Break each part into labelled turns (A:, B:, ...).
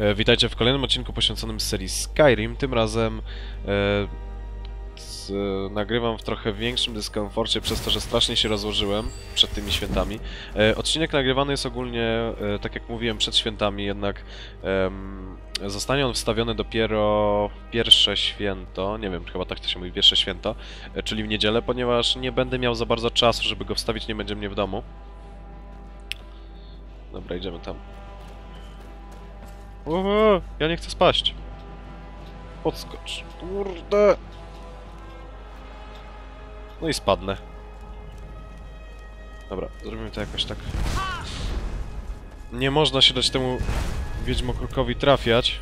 A: E, Witajcie w kolejnym odcinku poświęconym serii Skyrim. Tym razem e, z, nagrywam w trochę większym dyskomforcie przez to, że strasznie się rozłożyłem przed tymi świętami. E, odcinek nagrywany jest ogólnie, e, tak jak mówiłem, przed świętami, jednak zostanie on wstawiony dopiero w pierwsze święto, nie wiem, chyba tak to się mówi, pierwsze święto, e, czyli w niedzielę, ponieważ nie będę miał za bardzo czasu, żeby go wstawić, nie będzie mnie w domu. Dobra, idziemy tam. Ja nie chcę spaść. Podskocz. Kurde. No i spadnę. Dobra, zrobimy to jakoś tak. Nie można się dać temu wiedźmokrukowi trafiać.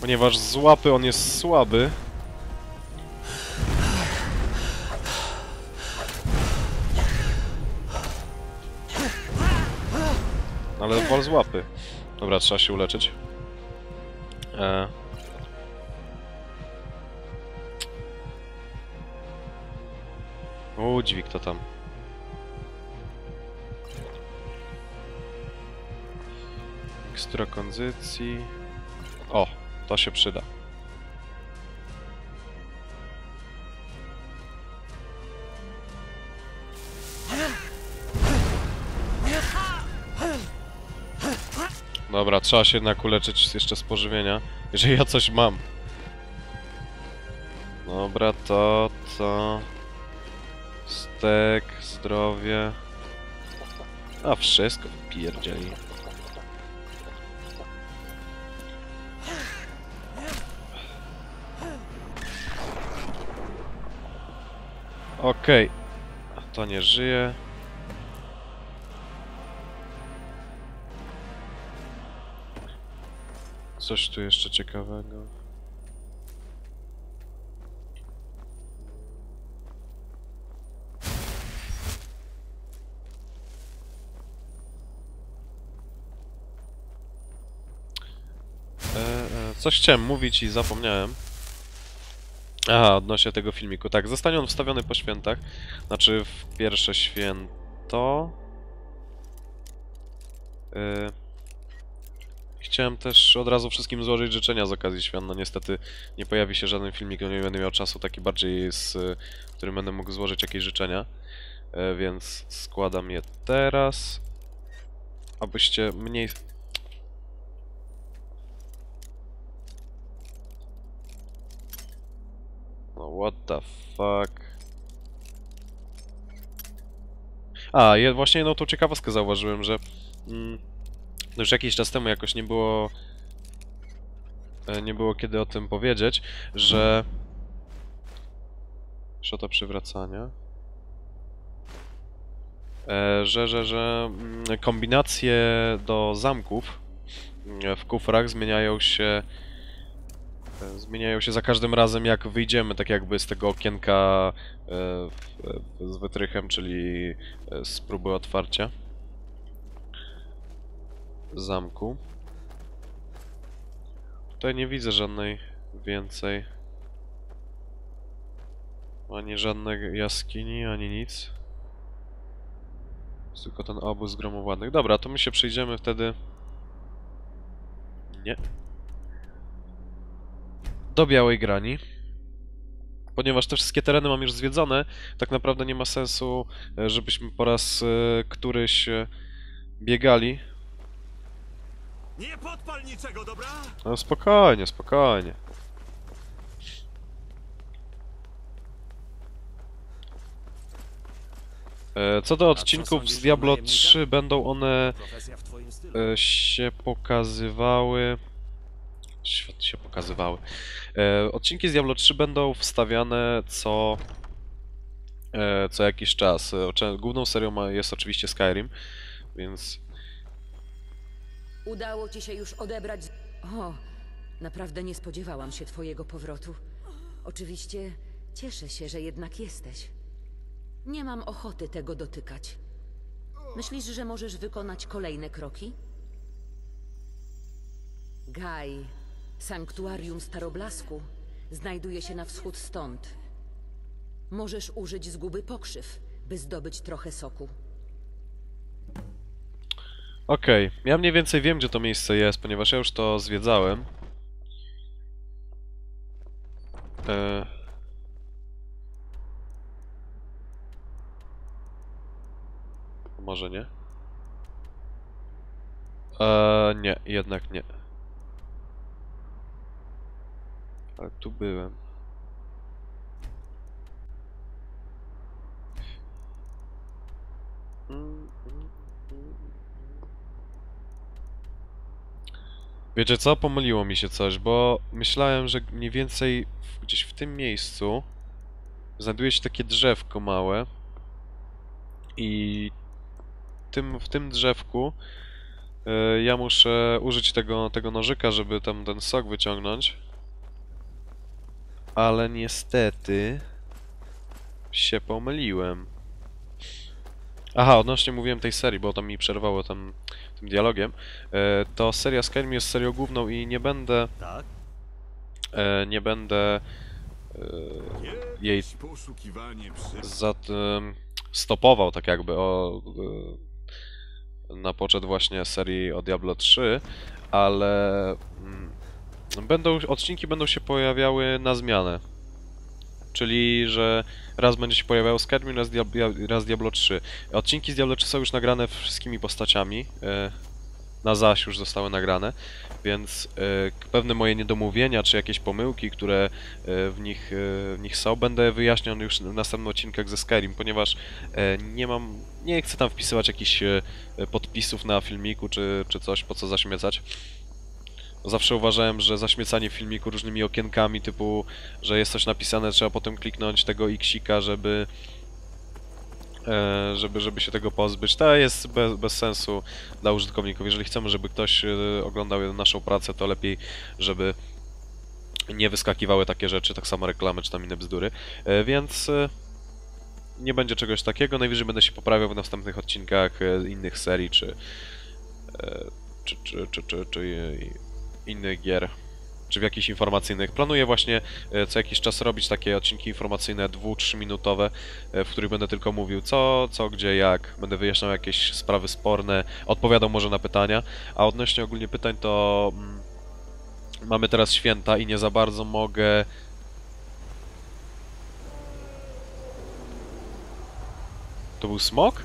A: Ponieważ z łapy on jest słaby. Z łapy. Dobra, trzeba się uleczyć. E... O, dźwig to tam. Mikstura kondycji. O, to się przyda. Dobra, trzeba się jednak uleczyć jeszcze z pożywienia, jeżeli ja coś mam. Dobra, to, to... Stek, zdrowie... A wszystko pierdzieli. Okej. To nie żyje. Coś tu jeszcze ciekawego. E, e, coś chciałem mówić i zapomniałem. Aha, odnośnie tego filmiku. Tak, zostanie on wstawiony po świętach. Znaczy w pierwsze święto. Yy... Chciałem też od razu wszystkim złożyć życzenia z okazji świąt. No niestety nie pojawi się żaden filmik, no nie będę miał czasu taki bardziej, z którym będę mógł złożyć jakieś życzenia. E, więc składam je teraz. Abyście mniej... No what the fuck... A, właśnie jedną tą ciekawostkę zauważyłem, że... Mm, już jakiś czas temu jakoś nie było e, nie było kiedy o tym powiedzieć, że szota przywracania e, że, że, że mm, kombinacje do zamków mm, w kufrach zmieniają się e, zmieniają się za każdym razem jak wyjdziemy tak jakby z tego okienka z wytrychem, czyli z próby otwarcia zamku. Tutaj nie widzę żadnej więcej. Ani żadnej jaskini, ani nic. Jest tylko ten obóz zgromowanych. Dobra, to my się przejdziemy wtedy... Nie. Do Białej Grani. Ponieważ te wszystkie tereny mam już zwiedzone, tak naprawdę nie ma sensu, e, żebyśmy po raz e, któryś e, biegali
B: Nie podpal niczego, dobra?
A: No spokojnie, spokojnie. E, Co do odcinków z Diablo 3, będą one e, się pokazywały... Świat się pokazywały. E, Odcinki z Diablo 3 będą wstawiane co... co jakiś czas. Główną serią jest oczywiście Skyrim, więc
C: Udało ci się już odebrać. O, naprawdę nie spodziewałam się twojego powrotu. Oczywiście cieszę się, że jednak jesteś. Nie mam ochoty tego dotykać. Myślisz, że możesz wykonać kolejne kroki? Gaj, sanktuarium Staroblasku, znajduje się na wschód stąd. Możesz użyć zguby pokrzyw, by zdobyć trochę soku.
A: Okej, ja mniej więcej wiem, gdzie to miejsce jest, ponieważ ja już to zwiedzałem. E... Może nie? E, nie, jednak nie. Ale tu byłem. Mm, mm, mm. Wiecie co? Pomyliło mi się coś, bo myślałem, że mniej więcej w, gdzieś w tym miejscu znajduje się takie drzewko małe i tym, w tym drzewku y, ja muszę użyć tego, tego nożyka, żeby tam ten sok wyciągnąć. Ale niestety się pomyliłem. Aha, odnośnie mówiłem tej serii, bo to mi przerwało tam tym dialogiem. E, to seria Skyrim jest serią główną i nie będę
B: Tak?
A: e, nie będę e, jej za stopował tak jakby o, na poczet właśnie serii o Diablo 3, ale mm, będą odcinki będą się pojawiały na zmianę. Czyli, że raz będzie się pojawiało Skyrim, raz, Diab raz Diablo 3. Odcinki z Diablo 3 są już nagrane wszystkimi postaciami. e, Na zaś już zostały nagrane, więc e, pewne moje niedomówienia czy jakieś pomyłki, które e, w nich, w nich są, będę wyjaśniał już w następnym odcinkach ze Skyrim, ponieważ nie mam, nie chcę tam wpisywać jakichś podpisów na filmiku czy, czy coś, po co zaśmiecać. Zawsze uważałem, że zaśmiecanie filmiku różnymi okienkami, typu, że jest coś napisane, trzeba potem kliknąć tego xika, żeby, e, żeby, żeby się tego pozbyć. To jest bez, bez sensu dla użytkowników. Jeżeli chcemy, żeby ktoś e, oglądał naszą pracę, to lepiej, żeby nie wyskakiwały takie rzeczy, tak samo reklamy czy tam inne bzdury. E, więc e, nie będzie czegoś takiego. Najwyżej będę się poprawiał w następnych odcinkach e, innych serii, czy, e, czy, czy, czy, czy, czy e, innych gier, czy w jakichś informacyjnych. Planuję właśnie e, co jakiś czas robić takie odcinki informacyjne, 2-3 minutowe, e, w których będę tylko mówił co, co, gdzie, jak. Będę wyjaśniał jakieś sprawy sporne, odpowiadał może na pytania, a odnośnie ogólnie pytań to mm, mamy teraz święta i nie za bardzo mogę To był smok?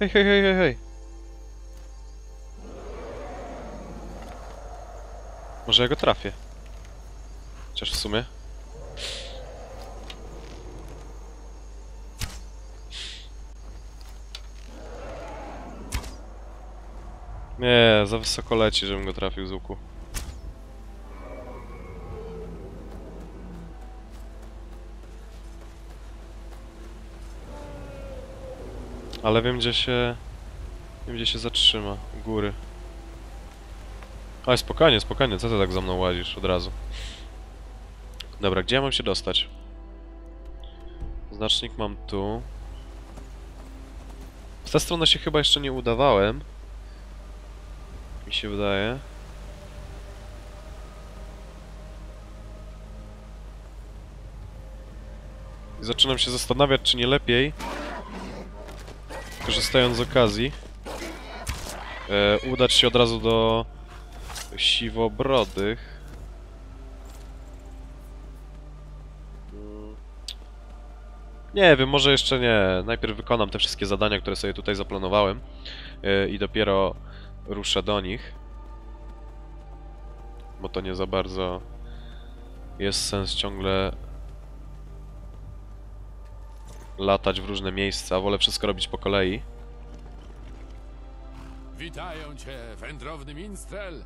A: Hej, hej, hej, hej, hej. Może ja go trafię. Chociaż w sumie. Nie, za wysoko leci, żebym go trafił z łuku. Ale wiem gdzie się... Wiem gdzie się zatrzyma. U góry. Ale spokojnie, spokojnie, co ty tak za mną łazisz od razu? Dobra, gdzie ja mam się dostać? Znacznik mam tu. W tę stronę się chyba jeszcze nie udawałem. Mi się wydaje. I zaczynam się zastanawiać, czy nie lepiej, korzystając z okazji, e, udać się od razu do siwobrodych. Nie wiem, może jeszcze nie. Najpierw wykonam te wszystkie zadania, które sobie tutaj zaplanowałem e, i dopiero ruszę do nich. Bo to nie za bardzo jest sens ciągle latać w różne miejsca. Wolę wszystko robić po kolei.
D: Witają cię, wędrowny minstrel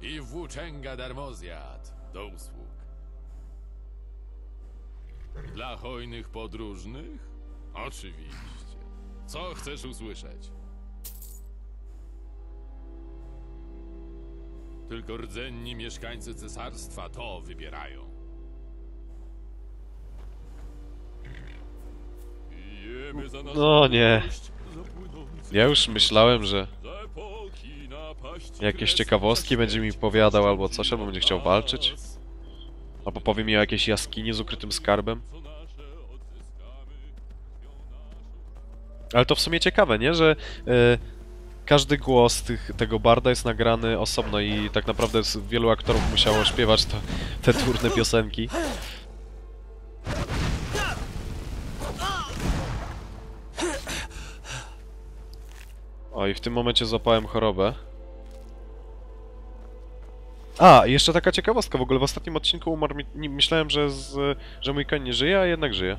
D: i włóczęga darmozjad do usług. Dla hojnych podróżnych? Oczywiście. Co chcesz usłyszeć? Tylko rdzenni mieszkańcy cesarstwa to wybierają.
A: No nie. Ja już myślałem, że jakieś ciekawostki będzie mi powiadał albo coś, albo będzie chciał walczyć. Albo powie mi o jakiejś jaskini z ukrytym skarbem. Ale to w sumie ciekawe, nie? Że e, każdy głos tych, tego barda jest nagrany osobno i tak naprawdę wielu aktorów musiało śpiewać to, te turne piosenki. I w tym momencie złapałem chorobę. A, jeszcze taka ciekawostka, w ogóle w ostatnim odcinku umarł mi... nie- Myślałem, że, z, że mój koń nie żyje, a jednak żyje.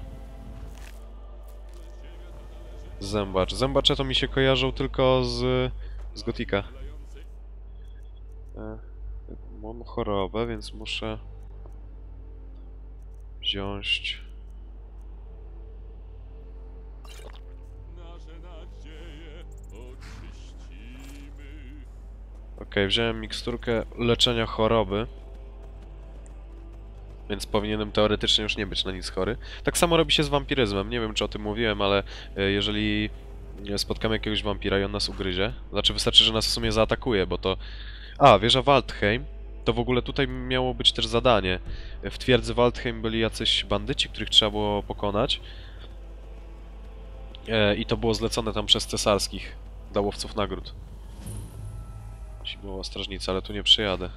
A: Zębacz. Zębacze to mi się kojarzą tylko z... z Gotika. E, mam chorobę, więc muszę... wziąć... wziąłem miksturkę leczenia choroby. Więc powinienem teoretycznie już nie być na nic chory. Tak samo robi się z wampiryzmem. Nie wiem, czy o tym mówiłem, ale e, jeżeli spotkamy jakiegoś wampira i on nas ugryzie, znaczy wystarczy, że nas w sumie zaatakuje, bo to... A, wieża Waldheim. To w ogóle tutaj miało być też zadanie. W twierdzy Waldheim byli jacyś bandyci, których trzeba było pokonać. E, I to było zlecone tam przez cesarskich, dla łowców nagród. Zimowa strażnica, ale tu nie przyjadę.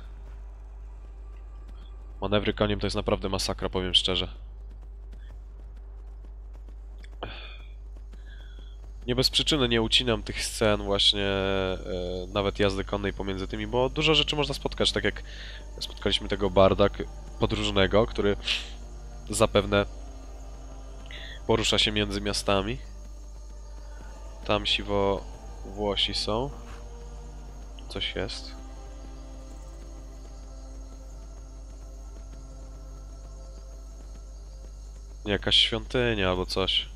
A: Manewry koniem to jest naprawdę masakra, powiem szczerze. Nie bez przyczyny nie ucinam tych scen właśnie e, nawet jazdy konnej pomiędzy tymi, bo dużo rzeczy można spotkać, tak jak spotkaliśmy tego barda podróżnego, który zapewne porusza się między miastami. Tam siwo Włosi są. Coś jest. Jakaś świątynia albo coś.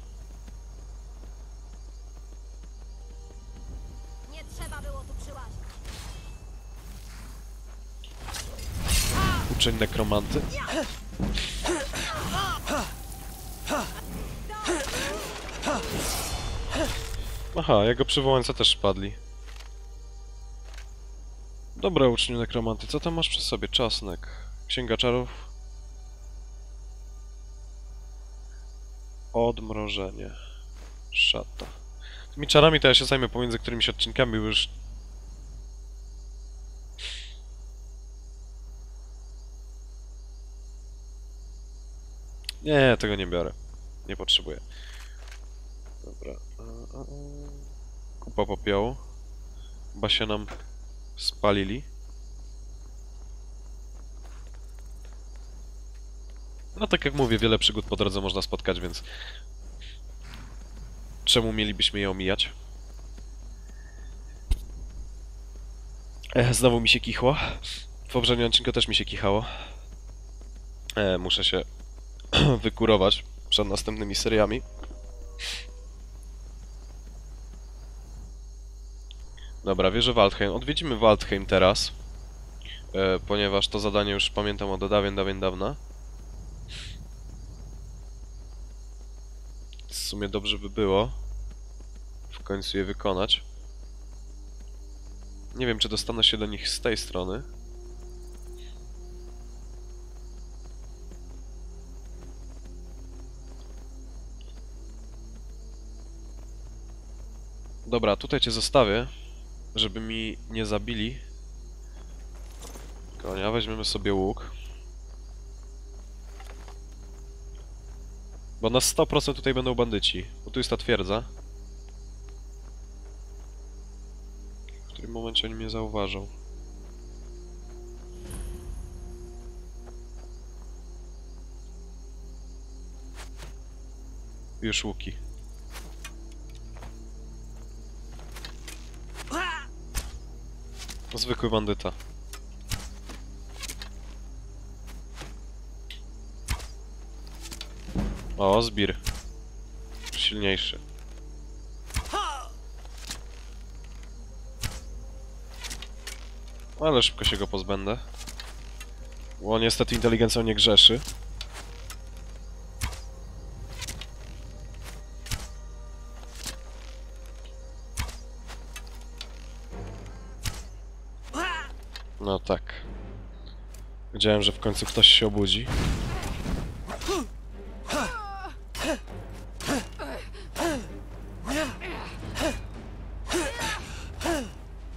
E: Nie trzeba było tu przyłazić.
A: Uczeń nekromanty. Aha, jego przywołańca też padli. Dobra, uczniu nekromanty, co tam masz przy sobie? Czosnek. Księga czarów. Odmrożenie. Szata. Tymi czarami to ja się zajmę pomiędzy którymiś odcinkami, bo już Nie, tego nie biorę. Nie potrzebuję. Dobra. Kupa popiołu. Chyba się nam spalili. No tak jak mówię, wiele przygód po drodze można spotkać, więc... Czemu mielibyśmy je omijać? E, znowu mi się kichło. W poprzednim odcinku też mi się kichało. E, muszę się wykurować przed następnymi seriami. Dobra, wierzę Waldheim. Odwiedzimy Waldheim teraz. E, ponieważ to zadanie już pamiętam od dawien, dawien dawna. W sumie dobrze by było w końcu je wykonać. Nie wiem, czy dostanę się do nich z tej strony. Dobra, tutaj cię zostawię, żeby mi nie zabili. Konia, weźmiemy sobie łuk. Bo na 100% tutaj będą bandyci, bo tu jest ta twierdza. W którym momencie oni mnie zauważą. Już łuki. Zwykły bandyta. O, zbir. Silniejszy. Ale szybko się go pozbędę. Bo niestety inteligencją nie grzeszy. No tak. Wiedziałem, że w końcu ktoś się obudzi.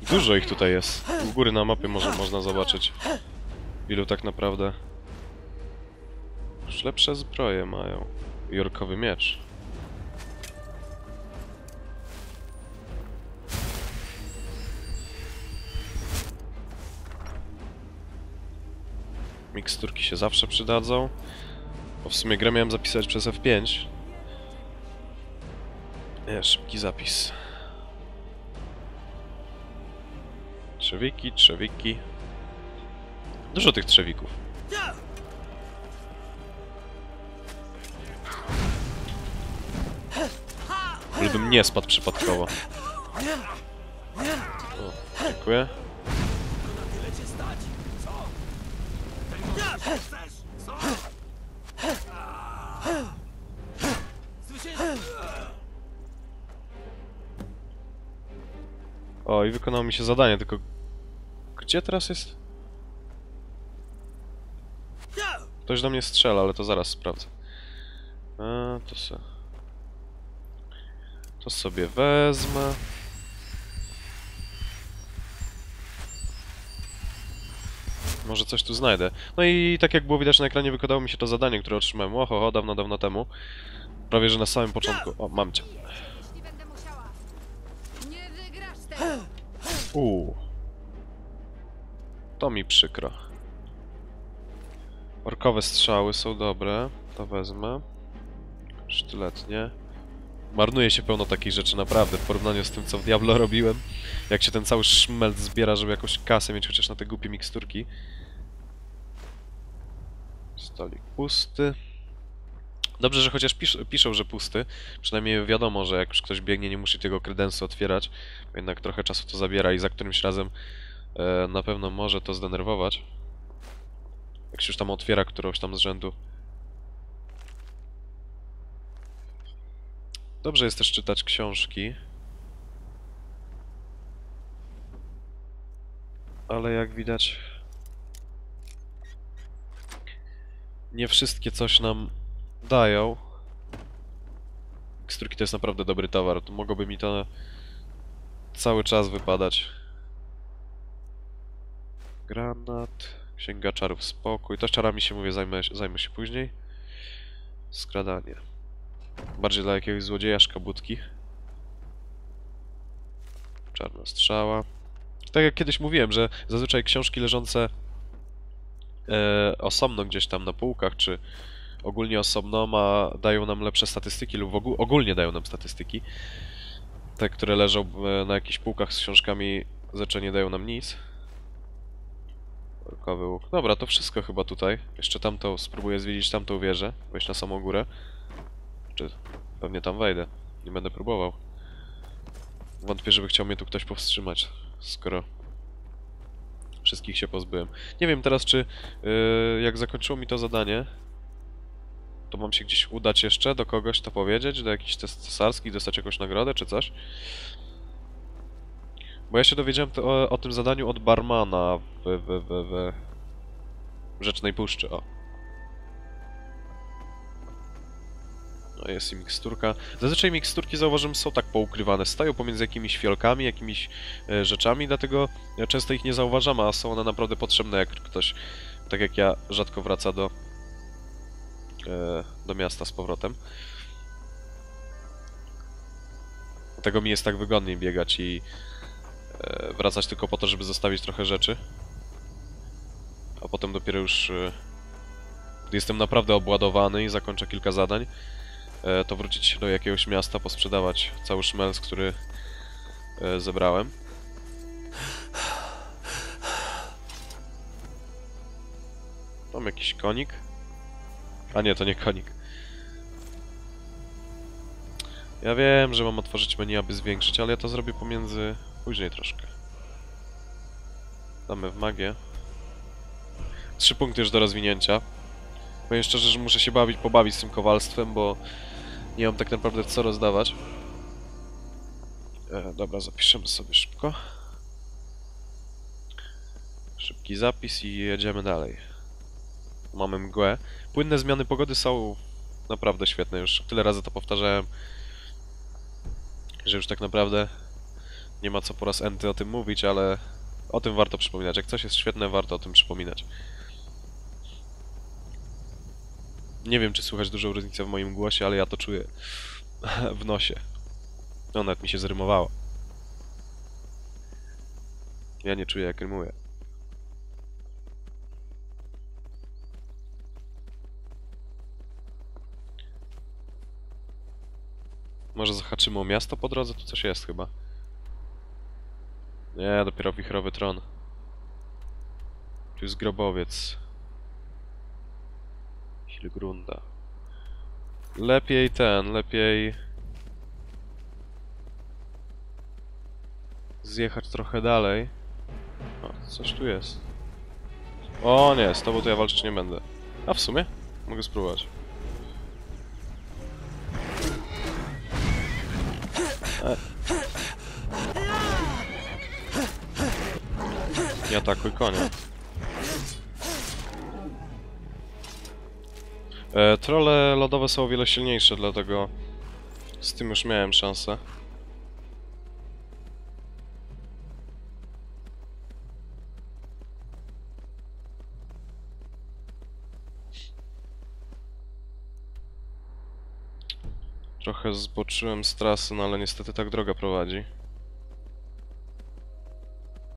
A: Dużo ich tutaj jest. U góry na mapie może można zobaczyć. Ilu tak naprawdę. Już lepsze zbroje mają. Jorkowy miecz. Miksturki się zawsze przydadzą. Bo w sumie grę miałem zapisać przez F5. Nie, szybki zapis. Trzewiki, trzewiki. Dużo tych trzewików. Gdybym nie spadł przypadkowo. O, dziękuję. O, i wykonało mi się zadanie, tylko... Gdzie teraz jest? Ktoś do mnie strzela, ale to zaraz sprawdzę. A, to se... To sobie wezmę. Może coś tu znajdę. No i tak jak było widać na ekranie, wykonało mi się to zadanie, które otrzymałem. Oho, dawno, dawno temu. Prawie, że na samym początku. O, mam cię. Uuu. To mi przykro. Orkowe strzały są dobre. To wezmę. Sztyletnie. Marnuje się pełno takich rzeczy, naprawdę, w porównaniu z tym, co w Diablo robiłem. Jak się ten cały szmelt zbiera, żeby jakąś kasę mieć chociaż na te głupie miksturki. Stolik pusty. Dobrze, że chociaż pisz, piszą, że pusty. Przynajmniej wiadomo, że jak już ktoś biegnie, nie musi tego kredensu otwierać. Jednak trochę czasu to zabiera i za którymś razem e, na pewno może to zdenerwować. Jak się już tam otwiera którąś tam z rzędu. Dobrze jest też czytać książki. Ale jak widać... Nie wszystkie coś nam dają. Miksturki to jest naprawdę dobry towar. To mogłoby mi to cały czas wypadać. Granat. Księga czarów spokój. To czarami się mówię, zajmę, zajmę się później. Skradanie. Bardziej dla jakiegoś złodzieja szkabutki. Czarna strzała. Tak jak kiedyś mówiłem, że zazwyczaj książki leżące e, osobno gdzieś tam na półkach, czy ogólnie osobno ma, dają nam lepsze statystyki lub ogó ogólnie dają nam statystyki. Te, które leżą e, na jakichś półkach z książkami zazwyczaj nie dają nam nic. Orkowy łuk. Dobra, to wszystko chyba tutaj. Jeszcze tamtą, spróbuję zwiedzić tamtą wieżę, wejść na samą górę. Czy pewnie tam wejdę. Nie będę próbował. Wątpię, żeby chciał mnie tu ktoś powstrzymać, skoro wszystkich się pozbyłem. Nie wiem teraz, czy yy, jak zakończyło mi to zadanie, to mam się gdzieś udać jeszcze do kogoś to powiedzieć, do jakichś cesarskich, dostać jakąś nagrodę czy coś. Bo ja się dowiedziałem to, o, o tym zadaniu od barmana w, w, w, w Rzecznej Puszczy, o. No jest i miksturka. Zazwyczaj miksturki zauważyłem są tak poukrywane. Stają pomiędzy jakimiś fiolkami, jakimiś e, rzeczami, dlatego często ich nie zauważam, a są one naprawdę potrzebne, jak ktoś, tak jak ja, rzadko wraca do, e, do miasta z powrotem. Dlatego mi jest tak wygodniej biegać i e, wracać tylko po to, żeby zostawić trochę rzeczy. A potem dopiero już, gdy jestem naprawdę obładowany i zakończę kilka zadań, to wrócić do jakiegoś miasta, posprzedawać cały szmelc, który e, zebrałem. Mam jakiś konik? A nie, to nie konik. Ja wiem, że mam otworzyć menu, aby zwiększyć, ale ja to zrobię pomiędzy... później troszkę. Damy w magię. Trzy punkty już do rozwinięcia. Powiem szczerze, że muszę się bawić, pobawić z tym kowalstwem, bo nie mam tak naprawdę co rozdawać. E, dobra, zapiszemy sobie szybko. Taki zapis i jedziemy dalej. Mamy mgłę. Płynne zmiany pogody są naprawdę świetne. Już tyle razy to powtarzałem, że już tak naprawdę nie ma co po raz enty o tym mówić, ale o tym warto przypominać. Jak coś jest świetne, warto o tym przypominać. Nie wiem, czy słychać dużą różnicę w moim głosie, ale ja to czuję w nosie. No, nawet mi się zrymowało. Ja nie czuję, jak rymuję. Może zahaczymy o miasto po drodze? Tu coś jest chyba. Nie, dopiero wichrowy tron. Tu jest grobowiec. Hilgrunda. Lepiej ten, lepiej... Zjechać trochę dalej. O, coś tu jest. O nie, z tobą to ja walczyć nie będę. A w sumie? Mogę spróbować. E. Nie atakuj konia. E, trolle lodowe są o wiele silniejsze, dlatego z tym już miałem szansę. Trochę zboczyłem z trasy, no ale niestety tak droga prowadzi.